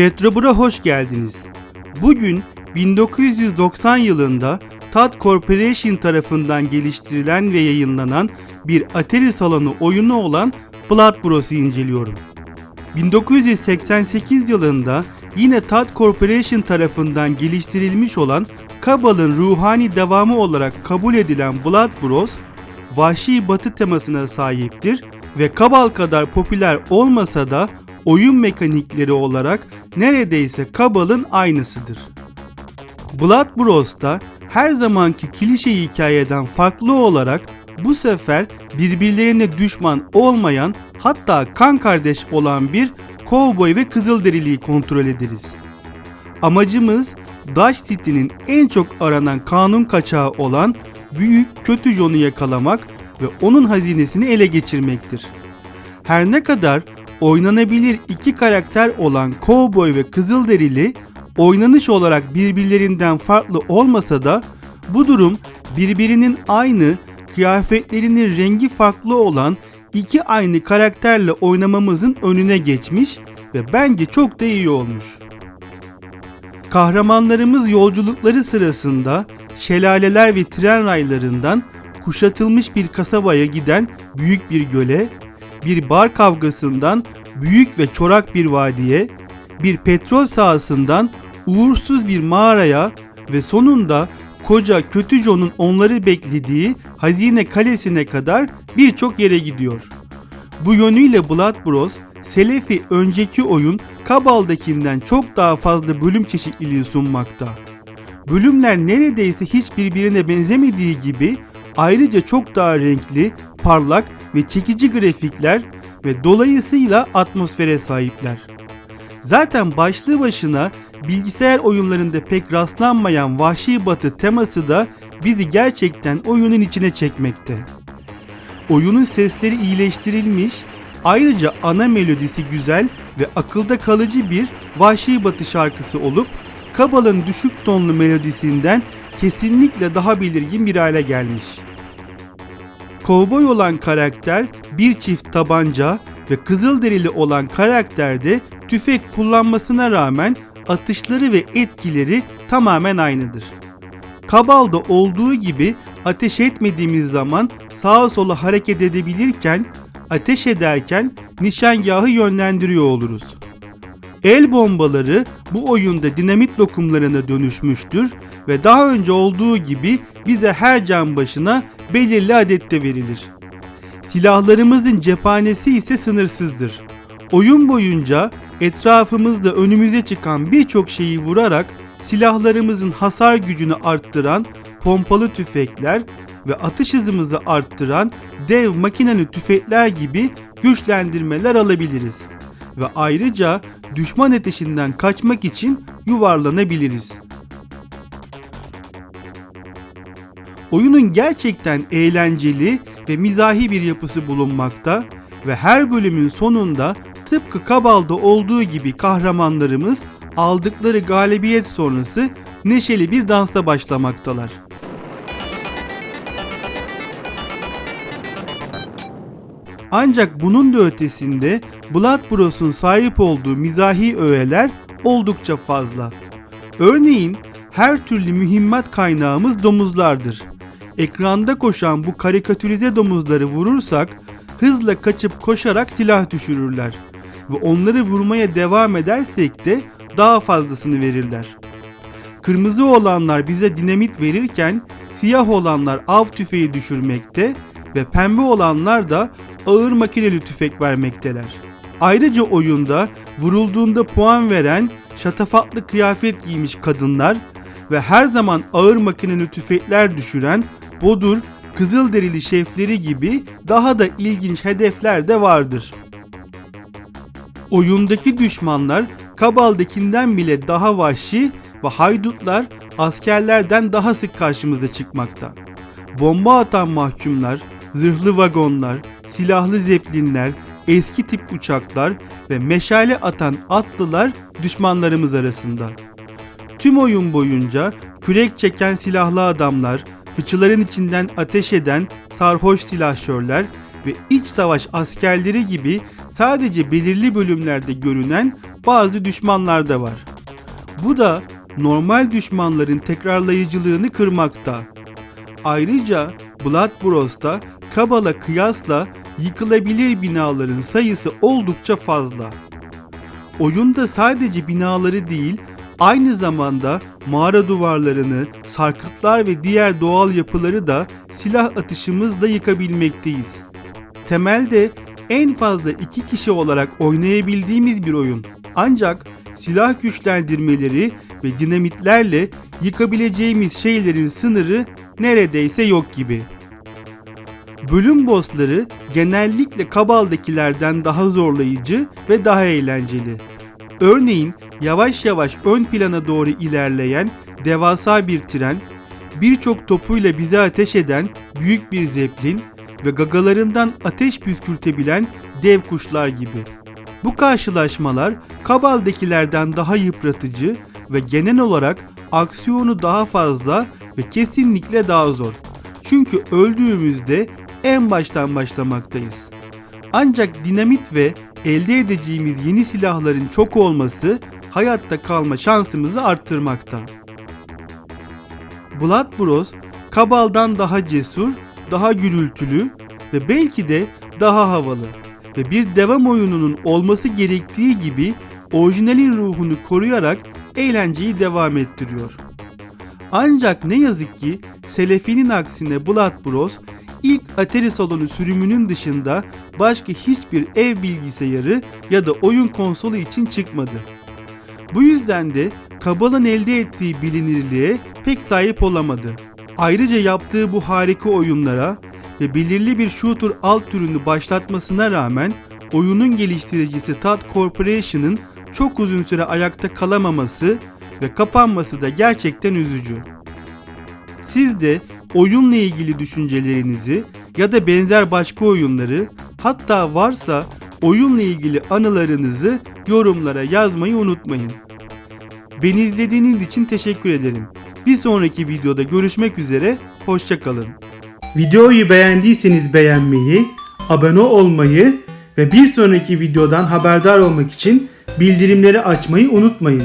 Retrobura hoş geldiniz. Bugün 1990 yılında TAD Corporation tarafından geliştirilen ve yayınlanan bir Atari salonu oyunu olan Blood Bros'u inceliyorum. 1988 yılında yine TAD Corporation tarafından geliştirilmiş olan Kabal'ın ruhani devamı olarak kabul edilen Blood Bros, vahşi batı temasına sahiptir ve Kabal kadar popüler olmasa da oyun mekanikleri olarak neredeyse Kabal'ın aynısıdır. Blood Bros'ta her zamanki klişe hikayeden farklı olarak bu sefer birbirlerine düşman olmayan hatta kan kardeş olan bir kovboy ve kızılderiliği kontrol ederiz. Amacımız Dutch City'nin en çok aranan kanun kaçağı olan büyük kötü John'u yakalamak ve onun hazinesini ele geçirmektir. Her ne kadar oynanabilir iki karakter olan Cowboy ve Kızılderili oynanış olarak birbirlerinden farklı olmasa da bu durum birbirinin aynı kıyafetlerinin rengi farklı olan iki aynı karakterle oynamamızın önüne geçmiş ve bence çok da iyi olmuş. Kahramanlarımız yolculukları sırasında şelaleler ve tren raylarından kuşatılmış bir kasabaya giden büyük bir göle, bir bar kavgasından büyük ve çorak bir vadiye, bir petrol sahasından uğursuz bir mağaraya ve sonunda koca kötü John'un onları beklediği hazine kalesine kadar birçok yere gidiyor. Bu yönüyle Blood Bros, Selefi önceki oyun Kabal'dakinden çok daha fazla bölüm çeşitliliği sunmakta. Bölümler neredeyse hiç birbirine benzemediği gibi ayrıca çok daha renkli, parlak ve çekici grafikler ve dolayısıyla atmosfere sahipler. Zaten başlı başına bilgisayar oyunlarında pek rastlanmayan vahşi batı teması da bizi gerçekten oyunun içine çekmekte. Oyunun sesleri iyileştirilmiş, ayrıca ana melodisi güzel ve akılda kalıcı bir vahşi batı şarkısı olup Kabal'ın düşük tonlu melodisinden kesinlikle daha belirgin bir hale gelmiş. Kovboy olan karakter bir çift tabanca ve kızılderili olan karakterde tüfek kullanmasına rağmen atışları ve etkileri tamamen aynıdır. Kabal'da olduğu gibi ateş etmediğimiz zaman sağa sola hareket edebilirken ateş ederken nişangahı yönlendiriyor oluruz. El bombaları bu oyunda dinamit lokumlarına dönüşmüştür ve daha önce olduğu gibi bize her can başına belirli adette verilir. Silahlarımızın cephanesi ise sınırsızdır. Oyun boyunca etrafımızda önümüze çıkan birçok şeyi vurarak silahlarımızın hasar gücünü arttıran pompalı tüfekler ve atış hızımızı arttıran dev makineli tüfekler gibi güçlendirmeler alabiliriz. Ve ayrıca düşman ateşinden kaçmak için yuvarlanabiliriz. Oyunun gerçekten eğlenceli ve mizahi bir yapısı bulunmakta ve her bölümün sonunda tıpkı Kabal'da olduğu gibi kahramanlarımız aldıkları galibiyet sonrası neşeli bir dansla başlamaktalar. Ancak bunun da ötesinde Blood Bros'un sahip olduğu mizahi öğeler oldukça fazla. Örneğin her türlü mühimmat kaynağımız domuzlardır. Ekranda koşan bu karikatürize domuzları vurursak hızla kaçıp koşarak silah düşürürler ve onları vurmaya devam edersek de daha fazlasını verirler. Kırmızı olanlar bize dinamit verirken siyah olanlar av tüfeği düşürmekte ve pembe olanlar da ağır makineli tüfek vermekteler. Ayrıca oyunda vurulduğunda puan veren şatafatlı kıyafet giymiş kadınlar ve her zaman ağır makineli tüfekler düşüren bodur, kızılderili şefleri gibi daha da ilginç hedefler de vardır. Oyundaki düşmanlar Kabal'dakinden bile daha vahşi ve haydutlar askerlerden daha sık karşımıza çıkmakta. Bomba atan mahkumlar, zırhlı vagonlar, silahlı zeplinler, eski tip uçaklar ve meşale atan atlılar düşmanlarımız arasında. Tüm oyun boyunca kürek çeken silahlı adamlar, fıçıların içinden ateş eden sarhoş silahşörler ve iç savaş askerleri gibi sadece belirli bölümlerde görünen bazı düşmanlar da var. Bu da normal düşmanların tekrarlayıcılığını kırmakta. Ayrıca Blood Bros'ta Kabala kıyasla yıkılabilir binaların sayısı oldukça fazla. Oyunda sadece binaları değil, aynı zamanda mağara duvarlarını, sarkıtlar ve diğer doğal yapıları da silah atışımızla yıkabilmekteyiz. Temelde en fazla iki kişi olarak oynayabildiğimiz bir oyun. Ancak silah güçlendirmeleri ve dinamitlerle yıkabileceğimiz şeylerin sınırı neredeyse yok gibi. Bölüm bossları genellikle Kabal'dakilerden daha zorlayıcı ve daha eğlenceli. Örneğin yavaş yavaş ön plana doğru ilerleyen devasa bir tren, birçok topuyla bize ateş eden büyük bir zeplin ve gagalarından ateş püskürtebilen dev kuşlar gibi. Bu karşılaşmalar Kabal'dakilerden daha yıpratıcı ve genel olarak aksiyonu daha fazla ve kesinlikle daha zor. Çünkü öldüğümüzde en baştan başlamaktayız. Ancak dinamit ve elde edeceğimiz yeni silahların çok olması hayatta kalma şansımızı arttırmakta. Blood Bros, Kabal'dan daha cesur, daha gürültülü ve belki de daha havalı ve bir devam oyununun olması gerektiği gibi orijinalin ruhunu koruyarak eğlenceyi devam ettiriyor. Ancak ne yazık ki Selefi'nin aksine Blood Bros ilk Atari salonu sürümünün dışında başka hiçbir ev bilgisayarı ya da oyun konsolu için çıkmadı. Bu yüzden de Kabal'ın elde ettiği bilinirliğe pek sahip olamadı. Ayrıca yaptığı bu harika oyunlara ve belirli bir shooter alt türünü başlatmasına rağmen oyunun geliştiricisi Tad Corporation'ın çok uzun süre ayakta kalamaması ve kapanması da gerçekten üzücü. Siz de oyunla ilgili düşüncelerinizi ya da benzer başka oyunları hatta varsa oyunla ilgili anılarınızı yorumlara yazmayı unutmayın. Beni izlediğiniz için teşekkür ederim. Bir sonraki videoda görüşmek üzere, hoşçakalın. Videoyu beğendiyseniz beğenmeyi, abone olmayı ve bir sonraki videodan haberdar olmak için bildirimleri açmayı unutmayın.